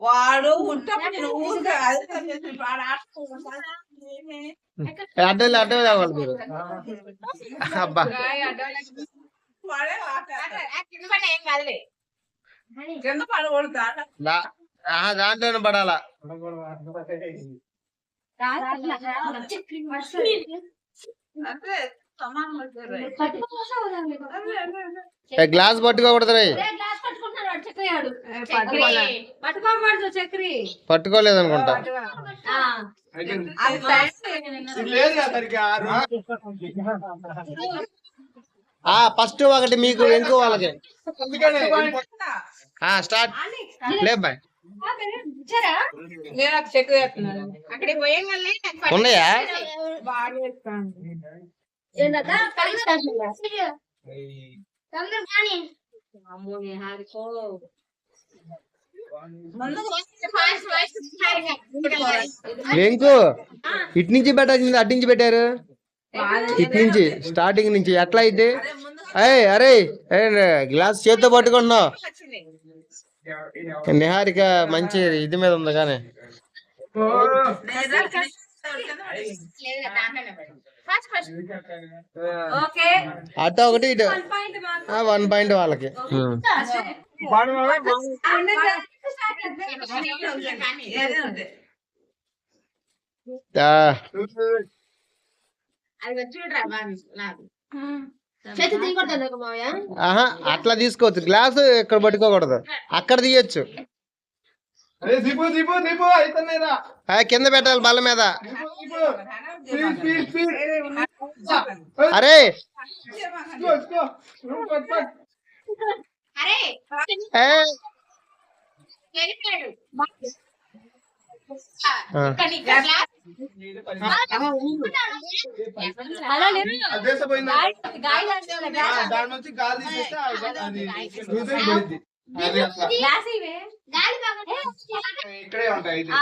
వాడు. అడ్డలు అడ్డలు కావాలి మీరు. అబ్బా. దాంట్లోనే పడాలా. గ్లాస్ పట్టుకోకూడదు రే పట్టుకోకూడదు చక్రి. పట్టుకోలేదు అనుకుంటా ఆ. ఫస్ట్ ఒకటి మీకు ఇంకో వాళ్ళకి. స్టార్ట్. లే బాయ్. ఉన్నాయా? వెంకు ఇటు నుంచి పెట్టాల్సింది అటు నుంచి పెట్టారు? ఇటు నుంచి స్టార్టింగ్ నుంచి ఎట్లా అయితే? అరే అరే గ్లాస్ చేత్తో పట్టుకుంటున్నావు. నిహారిక మంచి ఇది మీద ఉంది కానీ. ఓకే అటు ఒకటి ఇటు. వన్ పాయింట్ మాకు వన్ పాయింట్ వాళ్ళకి అట్లా తీసుకోవచ్చు గ్లాస్ ఇక్కడ పట్టుకోకూడదు. అక్కడ తీయొచ్చు. కింద పెట్టాలి బల్ల మీద. అరే! అరే! ఇక్కడే ఉంటాయి ఇది.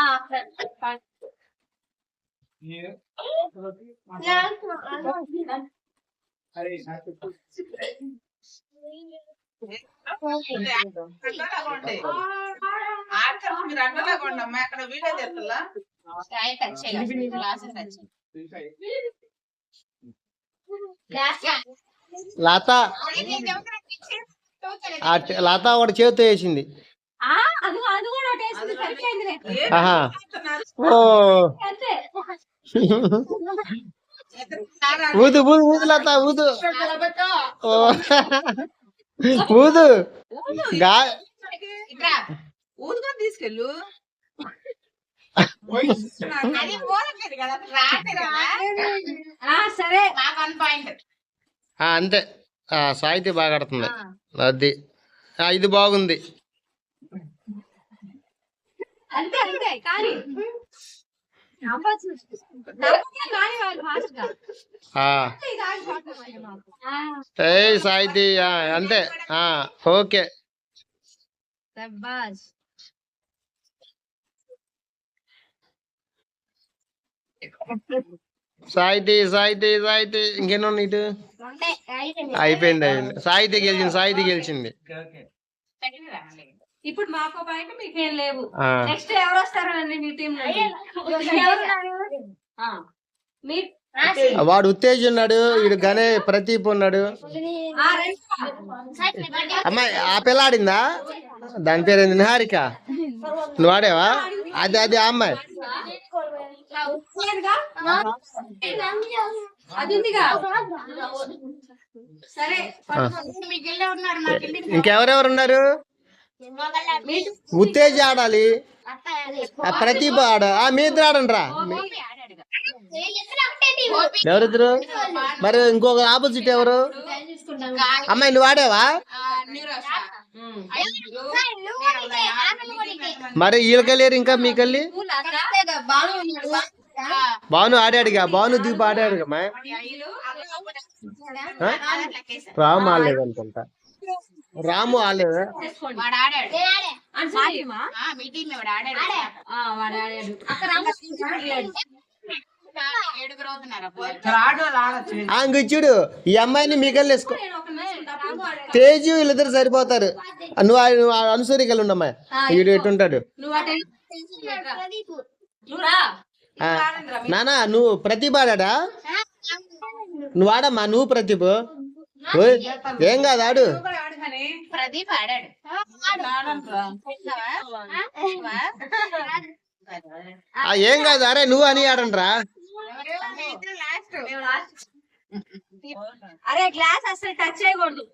అరే నాకు మీరు అక్కడ వీడియో లత. లత ఒకటి చేతితో వేసింది ఓ. ఊదు ఊదు ఊదు లత ఊదు. ఓ. ఊదు. గా ఊరుగా తీసుకెళ్ళు. ఆ సరే. ఆ, అంతే. ఆ సాహితీ బాగా ఆడుతుంది. అది. ఆ, ఇది బాగుంది. అంతే అంతే కానీ వాళ్ళు ఫాస్ట్గా ఆ ఇది ఆగిపోతుంది మాకు. ఆ, ఏ సాహితీ ఆ, అంతే ఆ ఓకే శభాష్. సాహితీ సాహితీ సాహితీ ఇంకెన్నో ఇటు? ఉంటే అయిపోయింది. అయిపోయింది. సాహితీ గెలిచింది సాహితీ గెలిచింది. ఇప్పుడు మాకు పాయింట్ మీకేం లేవు. ఆ. నెక్స్ట్ ఎవరు వస్తారండి మీ టీం మీ వాడు ఉత్తేజ్ ఉన్నాడు వీడు గనే ప్రదీప్ ఉన్నాడు. ఆ, రండి. అమ్మాయి ఆ పిల్ల ఆడిందా? దాని పేరు ఏంది నిహారిక. నువ్వు ఆడావా? అది అది అమ్మాయి. లేదుగా? అది ఉందిగా సరే ఆ. ఇంకెవరెవరు ఉన్నారు? ఉత్తేజ్ ఆడాలి. ఆ ప్రదీప్ ఆడ. ఆ మీ ఇద్దరు ఆడండి రా ఎవరిద్దరు? మరి ఇంకొక ఆపోజిట్ ఎవరు? అమ్మాయి నువ్వు ఆడావా? మరి వీళ్ళకెళ్ళారు ఇంకా మీకెళ్ళి భాను ఆడాడుగా భాను దీప్ ఆడాడుగా మా? రాము ఆడలేదు అనుకుంటా. రాము ఆడలేదు? చూడు. ఈ అమ్మాయిని మీకల్ని వేసుకో. తేజు వీళ్ళిద్దరు సరిపోతారు. నువ్వు అనుసరికలు ఉండమ్మా. వీడు ఎటుంటాడు నానా నువ్వు ప్రతిభ ఆడా నువ్వు ఆడమ్మా నువ్వు ప్రతిభ ఏం కాదు ఆడు ప్రదీప్ ఆడాడు ఆ, ఏం కాదు అరే నువ్వు అని ఆడండ్రా అరే గ్లాస్ అసలు టచ్ చేయకూడదు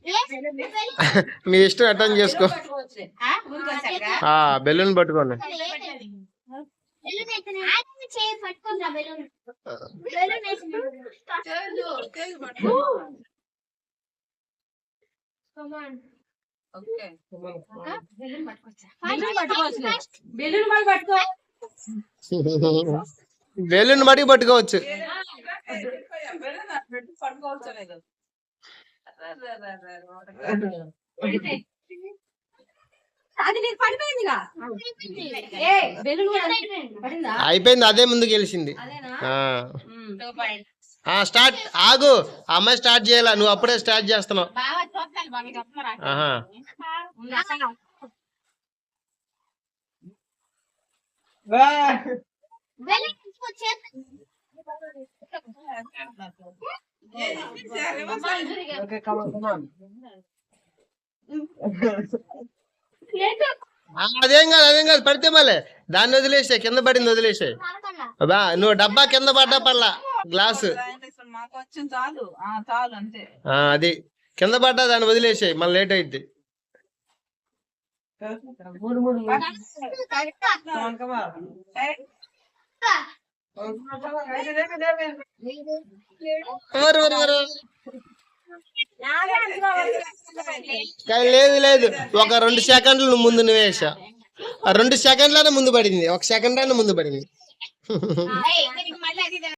మీ ఇష్టం అటెండ్ చేసుకో. ఆ బెలూన్ పట్టుకోండి. బెలూన్ మడికి పట్టుకోవచ్చు. అది నీకు పడిపోయిందిగా? ఏ బెలూన్ కూడా పడిందా? అయిపోయింది అదే ముందు గెలిచింది అదేనా? ఆ. టూ పాయింట్ ఆ స్టార్ట్ ఆగు అమ్మాయి స్టార్ట్ చేయాల? నువ్వు అప్పుడే స్టార్ట్ చేస్తున్నావు. అదేం కాదు అదేం కాదు పడితే మళ్ళీ. దాన్ని వదిలేసే కింద పడింది వదిలేసే బా నువ్వు డబ్బా కింద పడ్డా పర్లా గ్లాసు. మాకు వచ్చింది చాలు ఆ చాలు అంతే ఆ, అది. కింద పడ్డా దాన్ని వదిలేసే మళ్ళీ లేట్ అయింది కానీ లేదు లేదు. ఒక రెండు సెకండ్లు ముందు నువ్వు వేసా. ఆ రెండు సెకండ్లనే ముందు పడింది. ఒక సెకండ్ అయినా ముందు పడింది.